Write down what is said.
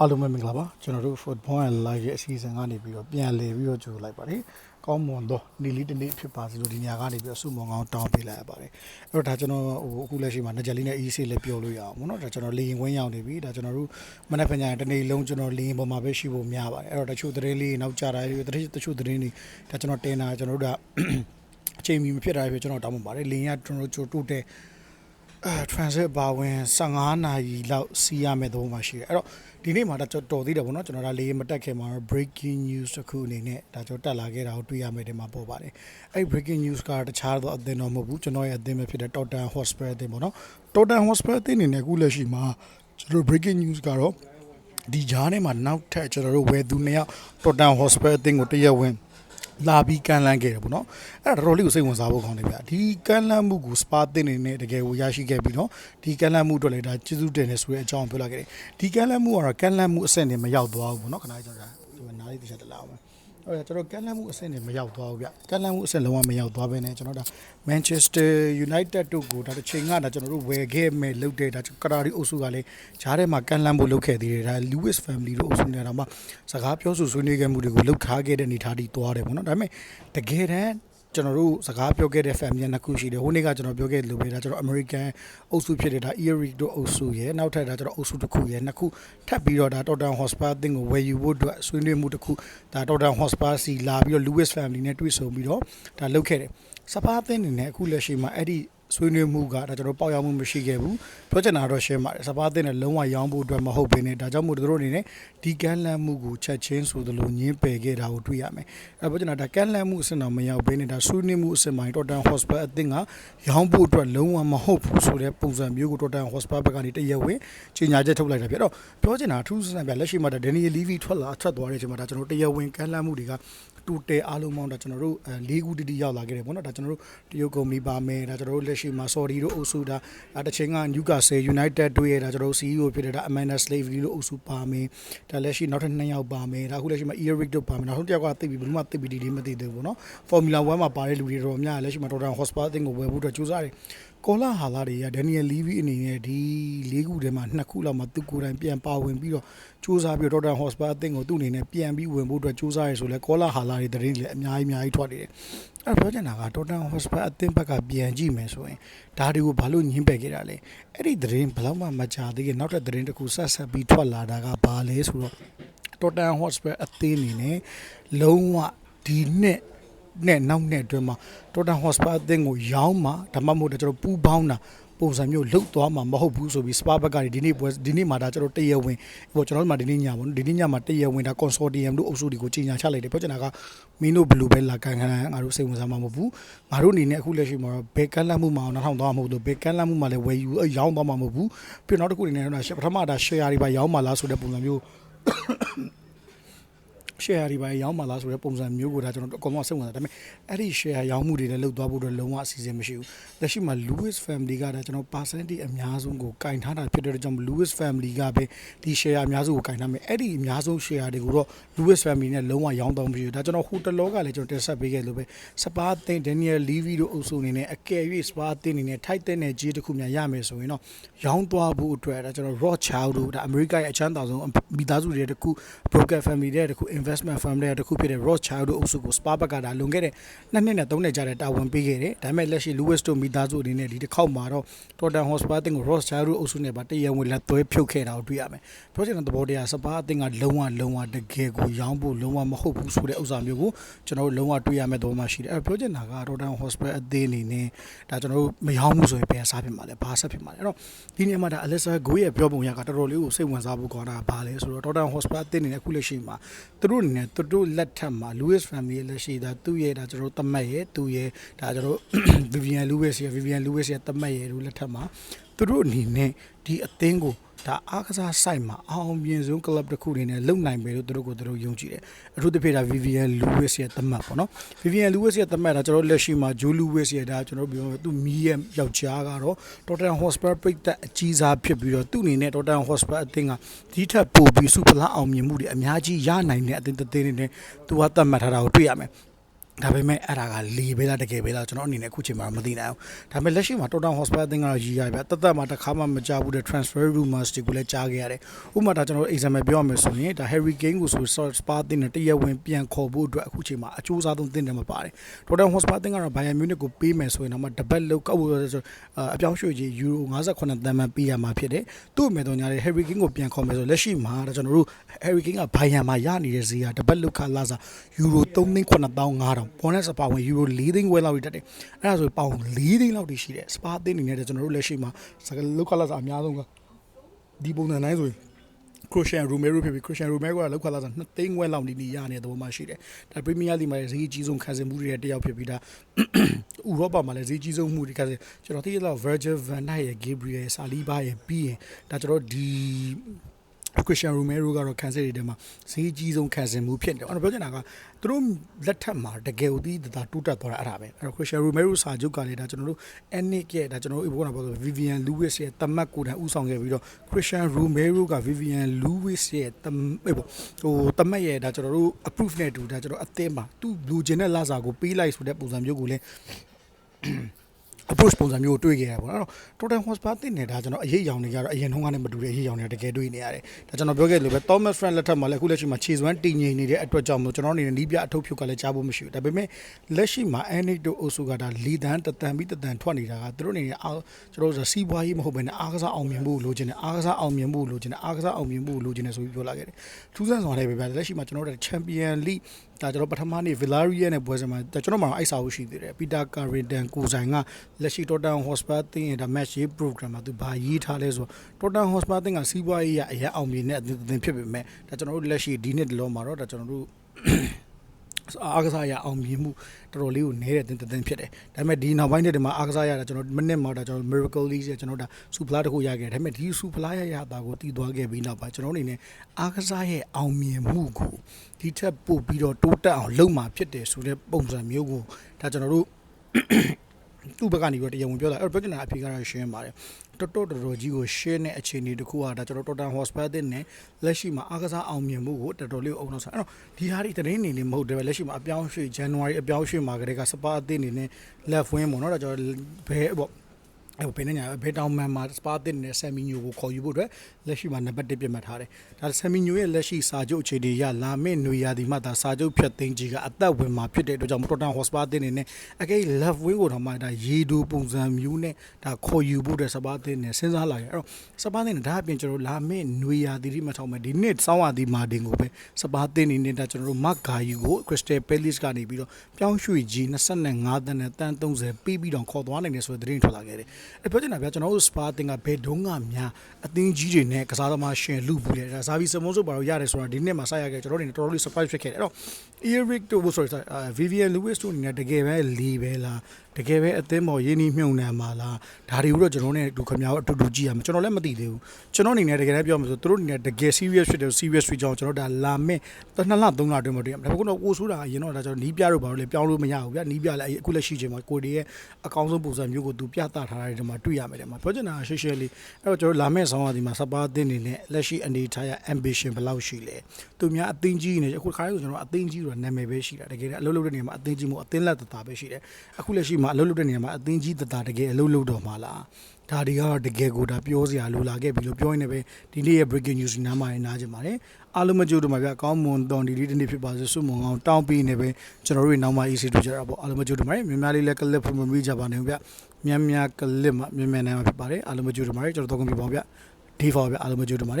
အားလုံးပဲမင်္ဂလာပါကျွန်တော်တို့ football and live ရဲ့အစီအစဉ်ကနေပြီးတော့ပြန်လည်ပြီးတော့ကြိုလိုက်ပါတယ်ကောင်းမွန်သောနေ့လေးတစ်နေ့ဖြစ်ပါစေလို့ဒီညကနေပြီးတော့စုမုံကောင်းတောင်းပေးလိုက်ရပါတယ်အဲ့တော့ဒါကျွန်တော်ဟိုအခုလက်ရှိမှာနကြလေးနဲ့ EC လေးပြောလို့ရအောင်ပေါ့နော်ဒါကျွန်တော်လေရင်ခွင်းရောက်နေပြီဒါကျွန်တော်တို့မနေ့ကညတနေ့လုံးကျွန်တော်လေရင်ပေါ်မှာပဲရှိဖို့များပါတယ်အဲ့တော့တချို့သတင်းလေးနောက်ကြတာတွေတချို့တချို့သတင်းတွေဒါကျွန်တော်တင်တာကျွန်တော်တို့ကအချိန်မီမဖြစ်တာဖြစ်ကျွန်တော်တောင်းပန်ပါတယ်လေရင်ကကျွန်တော်တို့တိုးတက်အဲ transit ပါဝင်15နာရီလောက်စီးရမယ့်သဘောမှရှိတယ်အဲ့တော့ဒီနေ့မှာဒါတော်တော်သေးတယ်ဗောနော်ကျွန်တော်ဒါလေးမတက်ခင်မှာ breaking news တစ်ခုအနေနဲ့ဒါကျွန်တော်တက်လာခဲ့တာကိုတွေ့ရမယ်ဒီမှာပေါ်ပါတယ်အဲ့ breaking news ကတခြားသောအသင်းတော်မဟုတ်ဘူးကျွန်တော်ရဲ့အသင်းပဲဖြစ်တဲ့ Tottenham Hotspur အသင်းပေါ့နော် Tottenham Hotspur အသင်းအနေနဲ့အခုလက်ရှိမှာကျွန်တော် breaking news ကတော့ဒီကြားထဲမှာနောက်ထပ်ကျွန်တော်တို့ဝယ်သူနှစ်ယောက် Tottenham Hotspur အသင်းကိုတရားဝင် လာပြီးကန်လန်းခဲ့တယ်ပေါ့နော်အဲ့ဒါတော်တော်လေးကိုစိတ်ဝင်စားဖို့ကောင်းတယ်ဗျဒီကန်လန်းမှုကိုစပါတင်နေနဲ့တကယ်ကိုရရှိခဲ့ပြီးတော့ဒီကန်လန်းမှုအတွက်လည်းဒါကျေးဇူးတင်နေဆိုတဲ့အကြောင်းပြောလာခဲ့တယ်ဒီကန်လန်းမှုကတော့ကန်လန်းမှုအဆင့်နဲ့မရောက်သွားဘူးပေါ့နော်ခဏကျွန်တော်ဒီမှာနားလေးတစ်ချက်တက်လာအောင် အဲ့တော့ကျွန်တော်ကန်လန်းမှုအဆင့်နဲ့မရောက်သွားဘူးဗျကန်လန်းမှုအဆင့်လုံးဝမရောက်သွားဘဲနဲ့ကျွန်တော်ဒါ Manchester United တို့ကိုဒါတစ်ချိန်ကဒါကျွန်တော်တို့ဝယ်ခဲ့မယ်လုပ်တဲ့ဒါကရာဒီအုပ်စုကလည်းဂျားထဲမှာကန်လန်းဖို့လုပ်ခဲ့သေးတယ်ဒါ Lewis family တို့အုပ်စုနဲ့တော့မှစကားပြောဆိုဆွေးနွေးခဲ့မှုတွေကိုလုပ်ထားခဲ့တဲ့အနေအထားတွေတွားတယ်ပေါ့နော်ဒါပေမဲ့တကယ်တမ်း ကျွန်တော်တို့စကားပြောခဲ့တဲ့ family နှစ်ခုရှိတယ်ဟိုနေ့ကကျွန်တော်ပြောခဲ့လို့ပဲဒါကျွန်တော် American အုပ်စုဖြစ်တဲ့ဒါ Erie တို့အုပ်စုရယ်နောက်ထပ်ဒါကျွန်တော်အုပ်စုတစ်ခုရယ်နှစ်ခုထပ်ပြီးတော့ဒါ Tottenham Hotspur အသင်းကိုဝယ်ယူဖို့အတွက်ဆွေးနွေးမှုတစ်ခုဒါ Tottenham Hotspur စီလာပြီးတော့ Lewis family နဲ့တွေ့ဆုံပြီးတော့ဒါလုပ်ခဲ့တယ်စပါးအသင်းအနေနဲ့အခုလက်ရှိမှာအဲ့ဒီ ဆွေးနွေးမှုကဒါကျွန်တော်ပေါက်ရောက်မှုမရှိခဲ့ဘူးပြောချင်တာတော့ရှင်းပါတယ်စပါးအသင်းနဲ့လုံးဝရောင်းဖို့အတွက်မဟုတ်ဘဲနဲ့ဒါကြောင့်မို့သူတို့အနေနဲ့ဒီကမ်းလှမ်းမှုကိုချက်ချင်းဆိုသလိုညင်းပယ်ခဲ့တာကိုတွေ့ရမယ်အဲပြောချင်တာဒါကမ်းလှမ်းမှုအဆင့်တော့မရောက်ဘဲနဲ့ဒါဆွေးနွေးမှုအဆင့်မှာ Tottenham Hotspur အသင်းကရောင်းဖို့အတွက်လုံးဝမဟုတ်ဘူးဆိုတဲ့ပုံစံမျိုးကို Tottenham Hotspur ဘက်ကနေတရက်ဝင်ကြီးညာချက်ထုတ်လိုက်တာဖြစ်တော့ပြောချင်တာအထူးစံပြလက်ရှိမှာဒါ Daniel Levy ထွက်လာထွက်သွားတဲ့အချိန်မှာဒါကျွန်တော်တရက်ဝင်ကမ်းလှမ်းမှုတွေက တူတဲအားလုံးပေါင်းဒါကျွန်တော်တို့အဲ၄ခုတတိရောက်လာခဲ့တယ်ပေါ့နော်ဒါကျွန်တော်တို့တရုတ်ကုမ္ပဏီပါမယ်ဒါကျွန်တော်တို့လက်ရှိမှာ Saudi တို့အုပ်စုဒါအဲတစ်ချိန်က Newcastle United တို့ရဲ့ဒါကျွန်တော်တို့ CEO ဖြစ်တဲ့ဒါ Amanda Slavery လို့အုပ်စုပါမယ်ဒါလက်ရှိနောက်ထပ်2ယောက်ပါမယ်ဒါအခုလက်ရှိမှာ Eric တို့ပါမယ်နောက်ဆုံးတစ်ယောက်ကသိပြီဘယ်မှသိပြီဒီလေးမသိသေးဘူးပေါ့နော် Formula 1မှာပါတဲ့လူတွေတော်များလက်ရှိမှာ Tottenham Hotspur အသင်းကိုဝယ်ဖို့အတွက်ကြိုးစားတယ်ကောလာဟာလာတွေကဒန်နီယယ်လီဗီအနေနဲ့ဒီ၄ခုထဲမှာနှစ်ခုလောက်မှသူကိုယ်တိုင်ပြန်ပါဝင်ပြီးတော့စူးစမ်းပြီးတော့ဒေါက်တာဟော့စပါအသင်းကိုသူ့အနေနဲ့ပြန်ပြီးဝင်ဖို့အတွက်စူးစမ်းရဆိုလဲကောလာဟာလာတွေတရင်လည်းအများကြီးအများကြီးထွက်နေတယ်အဲ့တော့ပြောချင်တာကဒေါက်တာဟော့စပါအသင်းဘက်ကပြန်ကြည့်မယ်ဆိုရင်ဒါတွေကိုဘာလို့ညှင်းပယ်ခဲ့တာလဲအဲ့ဒီတရင်ဘယ်တော့မှမကြသေးခင်နောက်ထပ်တရင်တစ်ခုဆက်ဆက်ပြီးထွက်လာတာကဘာလဲဆိုတော့ဒေါက်တာဟော့စပါအသင်းအနေနဲ့လုံးဝဒီနှစ် နဲ့နောက်နှစ်အတွင်းမှာ Total Hotspur အသင်းကိုရောင်းမှာဒါမှမဟုတ်ကျွန်တော်ပူပေါင်းတာပုံစံမျိုးလုတ်သွားမှာမဟုတ်ဘူးဆိုပြီး Spa ဘက်ကဒီနေ့ပွဲဒီနေ့မှာဒါကျွန်တော်တရဝင်ဟိုကျွန်တော်တို့မှာဒီနေ့ညပေါ့နော်ဒီနေ့ညမှာတရဝင်ဒါ consortium တို့အုပ်စုတွေကိုကြီးညာချလိုက်တယ်ပြောချင်တာကမင်းတို့ဘယ်လိုပဲလာကန်ကန်ငါတို့စိတ်ဝင်စားမှာမဟုတ်ဘူးငါတို့အနေနဲ့အခုလက်ရှိမှာတော့ဘယ်ကန့်လန့်မှုမှာနောက်ထောင်သွားမှာမဟုတ်ဘူးဘယ်ကန့်လန့်မှုမှာလည်းဝယ်ယူရောင်းသွားမှာမဟုတ်ဘူးပြီးတော့နောက်တစ်ခုအနေနဲ့တော့ပထမဒါ share တွေပါရောင်းမှာလားဆိုတဲ့ပုံစံမျိုး share တွေပါရောင်းမှလားဆိုတဲ့ပုံစံမျိုးကိုဒါကျွန်တော်အကောင်လုံးစိတ်ဝင်စားဒါပေမဲ့အဲ့ဒီ share ရောင်းမှုတွေလည်းလုတ်သွားဖို့အတွက်လုံးဝအစီအစဉ်မရှိဘူးလက်ရှိမှာ Lewis family ကဒါကျွန်တော် percentage အများဆုံးကိုကင်ထားတာဖြစ်တဲ့အတွက်ကြောင့် Lewis family ကပဲဒီ share အများစုကိုကင်ထားမယ်အဲ့ဒီအများဆုံး share တွေကိုတော့ Lewis family နဲ့လုံးဝရောင်းတော့မရှိဘူးဒါကျွန်တော်ဟိုတလောကလည်းကျွန်တော်တင်ဆက်ပေးခဲ့လို့ပဲ Spa အသင်း Daniel Levy တို့အုပ်စုအနေနဲ့အကယ်၍ Spa အသင်းအနေနဲ့ထိုက်တဲ့နယ်ကြီးတစ်ခုများရမယ်ဆိုရင်တော့ရောင်းသွားဖို့အတွက်ဒါကျွန်တော် Rothschild တို့ဒါ America ရဲ့အချမ်းသာဆုံးမိသားစုတွေတခု broker family တွေတခု investment firm တွေတခုဖြစ်တဲ့ Rothschild တို့အုပ်စုကို Spa ဘက်ကဒါလွန်ခဲ့တဲ့နှစ်နှစ်နဲ့သုံးနှစ်ကြာတဲ့တာဝန်ပေးခဲ့တယ်ဒါပေမဲ့လက်ရှိ Lewis တို့မိသားစုအနေနဲ့ဒီတစ်ခေါက်မှာတော့ Tottenham Hotspur အသင်းကို Rothschild တို့အုပ်စုနဲ့ပါတရဝင်လက်သွဲဖြုတ်ခဲ့တာကိုတွေ့ရမယ်ပြောချင်တဲ့သဘောတရား Spa အသင်းကလုံးဝလုံးဝတကယ်ကိုရောင်းဖို့လုံးဝမဟုတ်ဘူးဆိုတဲ့ဥစ္စာမျိုးကိုကျွန်တော်တို့လုံးဝတွေ့ရမယ့်သဘောမှရှိတယ်အဲပြောချင်တာက Tottenham Hotspur အသင်းအနေနဲ့ဒါကျွန်တော်တို့မရောင်းဘူးဆိုရင်ဘယ်စားဖြစ်မှာလဲဘာဆက်ဖြစ်မှာလဲအဲ့တော့ဒီနေရာမှာဒါ Alexa Go ရဲ့ပြောပုံရကတော်တော်လေးကိုစိတ်ဝင်စားဖို့ကောင်းတာဘာလဲဆိုတော့ Tottenham Hotspur အသင်းအနေနဲ့အခုလက်ရှိမှာသူတို့အနေနဲ့သူတို့လက်ထက်မှာ Lewis family ရဲ့လက်ရှိဒါသူ့ရဲ့ဒါကျွန်တော်တို့တမတ်ရဲ့သူ့ရဲ့ဒါကျွန်တော်တို့ Vivian Lewis ရဲ့ Vivian Lewis ရဲ့တမတ်ရဲ့တို့လက်ထက်မှာသူတို့အနေနဲ့ဒီအသင်းကို ဒါအားကစားဆိုင်မှာအအောင်မြင်ဆုံး club တစ်ခုအနေနဲ့လုံနိုင်ပဲလို့သူတို့ကိုသူတို့ယုံကြည်တယ်အထူးသဖြင့်ဒါ Vivian Lewis ရဲ့တမတ်ပေါ့နော် Vivian Lewis ရဲ့တမတ်ဒါကျွန်တော်တို့လက်ရှိမှာ Joe Lewis ရဲ့ဒါကျွန်တော်တို့ပြောသူမီးရဲ့ယောက်ျားကတော့ Tottenham Hotspur ပိတ်သက်အကြီးစားဖြစ်ပြီးတော့သူ့အနေနဲ့ Tottenham Hotspur အသင်းကဒီထက်ပိုပြီးစုဖလားအောင်မြင်မှုတွေအများကြီးရနိုင်တဲ့အသင်းတစ်သင်းအနေနဲ့သူကသတ်မှတ်ထားတာကိုတွေ့ရမယ် ဒါပေမဲ့အဲ့ဒါကလီပဲလားတကယ်ပဲလားကျွန်တော်အနေနဲ့အခုချိန်မှာမသိနိုင်ဘူးဒါပေမဲ့လက်ရှိမှာ Total Hospital အသင်းကတော့ရည်ရပြတသက်မှာတစ်ခါမှမကြဘူးတဲ့ transfer rumors တွေကိုလည်းကြားခဲ့ရတယ်ဥပမာဒါကျွန်တော် example ပြောရမယ်ဆိုရင်ဒါ Harry Kane ကိုဆို Spa အသင်းနဲ့တရက်ဝင်ပြန်ခေါ်ဖို့အတွက်အခုချိန်မှာအကျိုးစားဆုံးအသင်းတွေမှာပါတယ် Total Hospital အသင်းကတော့ Bayern Munich ကိုပေးမယ်ဆိုရင်တော့မှတပတ်လောက်ကောက်ဖို့ဆိုအပြောင်းရွှေ့ကြီး Euro 58တန်မှန်ပေးရမှာဖြစ်တယ်သူ့အမေတော်ညာလေ Harry Kane ကိုပြန်ခေါ်မယ်ဆိုလက်ရှိမှာဒါကျွန်တော်တို့ Harry Kane က Bayern မှာရနေတဲ့ဈေးကတပတ်လောက်ခလာစား Euro 3,9500 bonus အပါဝင် Euro 4သိန်းဝယ်လောက်တက်တယ်အဲ့ဒါဆိုပေါင်4သိန်းလောက်တိရှိတယ်စပါအသင်းအနေနဲ့ကျွန်တော်တို့လက်ရှိမှာစကလောက်ခလာစားအများဆုံးကဒီပုံစံတိုင်းဆိုရင် Christian Romero ဖြစ်ပြီး Christian Romero ကလောက်ခလာစား2သိန်းဝယ်လောက်နေနေရနေတဲ့သဘောမှရှိတယ်ဒါ Premier League မှာဈေးကြီးဆုံးခံစားမှုတွေတယောက်ဖြစ်ပြီးဒါဥရောပမှာလည်းဈေးကြီးဆုံးမှုတွေခံစားကျွန်တော်သိရတော့ Virgil van Dijk ရဲ့ Gabriel ရဲ့ Saliba ရဲ့ပြီးရင်ဒါကျွန်တော်ဒီ Christian Romero ကတော့ခံစစ်တွေထဲမှာဈေးကြီးဆုံးခံစစ်မှုဖြစ်တယ်။အဲ့တော့ပြောချင်တာကသူတို့လက်ထက်မှာတကယ်ကိုဒီဒါတိုးတက်သွားတာအဲ့ဒါပဲ။အဲ့တော့ Christian Romero စာချုပ်ကလည်းဒါကျွန်တော်တို့ Enic ရဲ့ဒါကျွန်တော်တို့ဘုရားပြောဆို Vivian Lewis ရဲ့တမတ်ကိုယ်တိုင်ဥဆောင်ခဲ့ပြီးတော့ Christian Romero က Vivian Lewis ရဲ့တမဟိုတမတ်ရဲ့ဒါကျွန်တော်တို့ approve နဲ့တူဒါကျွန်တော်အသင်းမှာသူလူချင်းတဲ့လာစာကိုပေးလိုက်ဆိုတဲ့ပုံစံမျိုးကိုလည်း approach ပုံစံမျိုးကိုတွေ့ခဲ့ရပါတော့အဲ့တော့ total hotspot တင်နေတာကျွန်တော်အရေးအယောင်တွေကတော့အရင်ထုန်းကနဲ့မတူတဲ့အရေးအယောင်တွေတကယ်တွေ့နေရတယ်ဒါကျွန်တော်ပြောခဲ့လို့ပဲ Thomas Frank လက်ထက်မှာလည်းအခုလက်ရှိမှာခြေစွမ်းတည်ငြိမ်နေတဲ့အတွက်ကြောင့်မို့ကျွန်တော်အနေနဲ့နီးပြအထုတ်ဖြုတ်ကလည်းကြားဖို့မရှိဘူးဒါပေမဲ့လက်ရှိမှာ Anik တို့ Osu ကဒါလီဒန်တတန်ပြီးတတန်ထွက်နေတာကသူတို့အနေနဲ့အာကျွန်တော်တို့စီးပွားရေးမဟုတ်ဘဲနဲ့အားကစားအောင်မြင်ဖို့လိုချင်တယ်အားကစားအောင်မြင်ဖို့လိုချင်တယ်အားကစားအောင်မြင်ဖို့လိုချင်တယ်ဆိုပြီးပြောလာခဲ့တယ်ထူးဆန်းစွာလည်းပဲဗျာလက်ရှိမှာကျွန်တော်တို့ Champion League ဒါကျွန်တော်ပထမနေ့ Villarreal နဲ့ပွဲစဉ်မှာကျွန်တော်မှအိုက်စာဖို့ရှိသေးတယ် Peter Carrington ကိုဆိုင်ကလက်ရှိ Tottenham Hotspur တင်းရဲ့ဒါ match ရေး program မှာသူဘာရေးထားလဲဆိုတော့ Tottenham Hotspur တင်းကစီးပွားရေးရအရင်အောင်မြင်တဲ့အသင်းဖြစ်ပေမဲ့ဒါကျွန်တော်တို့လက်ရှိဒီနှစ်တလုံးမှာတော့ဒါကျွန်တော်တို့အားကစားရအောင်မြင်မှုတော်တော်လေးကိုနေတဲ့တင်တင်ဖြစ်တယ်။ဒါပေမဲ့ဒီနောက်ပိုင်းတွေမှာအားကစားရတာကျွန်တော်မိနစ်မှာဒါကျွန်တော် miracle league ကျွန်တော်ဒါ super တခုရခဲ့တယ်။ဒါပေမဲ့ဒီ super ရရတာကိုတည်သွားခဲ့ပြီးနောက်ပိုင်းကျွန်တော်အနေနဲ့အားကစားရဲ့အောင်မြင်မှုကိုဒီထက်ပိုပြီးတော့တိုးတက်အောင်လုပ်မှာဖြစ်တယ်ဆိုတဲ့ပုံစံမျိုးကိုဒါကျွန်တော်တို့ သူ့ဘက်ကနေပြီးတော့တရားဝင်ပြောတာအဲ့တော့ပြောချင်တာအဖြေကတော့ရှင်းပါတယ်တော်တော်တော်တော်ကြီးကိုရှင်းတဲ့အခြေအနေတစ်ခုကဒါကျွန်တော်တော်တန် hospital တဲ့နဲ့လက်ရှိမှာအားကစားအောင်မြင်မှုကိုတော်တော်လေးအုံနောက်ဆိုအဲ့တော့ဒီဟာဒီတရင်နေနေမဟုတ်တယ်ပဲလက်ရှိမှာအပြောင်းရွှေ့ January အပြောင်းရွှေ့မှာကလေးကစပါအသင်းနေနဲ့ left wing ပေါ့နော်ဒါကျွန်တော်ဘဲပေါ့ အဲ့ဘယ်နဲ့ညာဘယ်တောင်မှန်မှာစပါတစ်နဲ့ဆမ်မီညိုကိုခေါ်ယူဖို့အတွက်လက်ရှိမှာနံပါတ်1ပြင်မှတ်ထားတယ်။ဒါဆမ်မီညိုရဲ့လက်ရှိစာချုပ်အခြေအနေရလာမယ့်နွေရာသီမှာဒါစာချုပ်ဖြတ်သိမ်းကြီးကအသက်ဝင်မှာဖြစ်တဲ့အတွက်ကြောင့်ပရိုတန်ဟော့စပါတစ်နေနဲ့အကဲ left wing ကိုတော့မှဒါရေဒူပုံစံမျိုးနဲ့ဒါခေါ်ယူဖို့တဲ့စပါတစ်နဲ့စဉ်းစားလာရ။အဲ့တော့စပါတစ်နဲ့ဒါအပြင်ကျွန်တော်လာမယ့်နွေရာသီမှာထောက်မယ်ဒီနှစ်စောင်းရသီမာတင်ကိုပဲစပါတစ်နေနဲ့ဒါကျွန်တော်တို့မဂါယူကို Crystal Palace ကနေပြီးတော့ပြောင်းရွှေ့ကြီး25တန်းနဲ့တန်း30ပေးပြီးတော့ခေါ်သွားနိုင်တယ်ဆိုတဲ့သတင်းထွက်လာခဲ့တယ်။အဲ့ပြောချင်တာဗျာကျွန်တော်တို့စပါတင်ကဘယ်တုန်းကများအသင်းကြီးတွေနဲ့ကစားသမားရှင်လူဘူးလေဒါဇာဗီစမုံဆိုပါတော့ရတယ်ဆိုတာဒီနှစ်မှာစရခဲ့ကျွန်တော်တို့နေတော်တော်လေး surprise ဖြစ်ခဲ့တယ်အဲ့တော့ Eric တို့ sorry Vivian Lewis တို့အနေနဲ့တကယ်ပဲလီပဲလား တကယ်ပဲအသင်းပေါ်ရင်းနှီးမြှုပ်နှံပါလားဒါတွေကိုတော့ကျွန်တော်နဲ့ဒုခမများအတူတူကြည့်ရမယ်ကျွန်တော်လည်းမသိသေးဘူးကျွန်တော်အနေနဲ့တကယ်လည်းပြောမှာဆိုသူတို့အနေနဲ့တကယ် serious ဖြစ်တယ် serious ဖြစ်ကြောင်းကျွန်တော်ဒါလာမဲ့တစ်နှစ်လသုံးလအတွင်းမှာတွေ့ရမယ်ဒါပေမဲ့ကတော့ကိုဆိုးတာအရင်တော့ဒါကျွန်တော်နီးပြတို့ဘာလို့လဲပြောင်းလို့မရဘူးဗျနီးပြလည်းအခုလက်ရှိချိန်မှာကိုဒီရဲ့အကောင်းဆုံးပုံစံမျိုးကိုသူပြသထားတဲ့ဒီမှာတွေ့ရမယ်တဲ့မှာပြောချင်တာရှေ့ရှေ့လေးအဲ့တော့ကျွန်တော်လာမဲ့ဆောင်းပါးဒီမှာစပါးအသင်းနေနဲ့လက်ရှိအနေထားရ ambition ဘယ်လောက်ရှိလဲသူများအသင်းကြီးနေအခုခါလေးဆိုကျွန်တော်အသင်းကြီးဆိုတာနာမည်ပဲရှိတာတကယ်အလုပ်လုပ်တဲ့နေရာမှာအသင်းကြီးမို့အသင်းလက်တတာပဲရှိတယ်အခုလက်ရှိမှာအလုပ်လုပ်တဲ့နေရာမှာအသင်းကြီးတတာတကယ်အလုပ်လုပ်တော့မှာလားဒါတွေကတော့တကယ်ကိုဒါပြောစရာလိုလာခဲ့ပြီလို့ပြောရင်းနဲ့ပဲဒီနေ့ရဲ့ breaking news နားမှာနားကြပါတယ်အားလုံးမကြိုးတော့မှာဗျအကောင်းမွန်တော်ဒီလေးတစ်နေ့ဖြစ်ပါစေဆုမွန်အောင်တောင်းပြီးနေပဲကျွန်တော်တို့နောက်မှ AC တို့ကြတာပေါ့အားလုံးမကြိုးတော့မှာမြများလေးလည်း clip ဖွင့်မမိကြပါနဲ့ဗျမြန်မြန် clip မှာမြန်မြန်နိုင်မှာဖြစ်ပါတယ်အားလုံးမကြိုးတော့မှာကျွန်တော်တော့ကုန်ပြပါဗျဒီဖော်ဗျအားလုံးမကြိုးတော့မှာ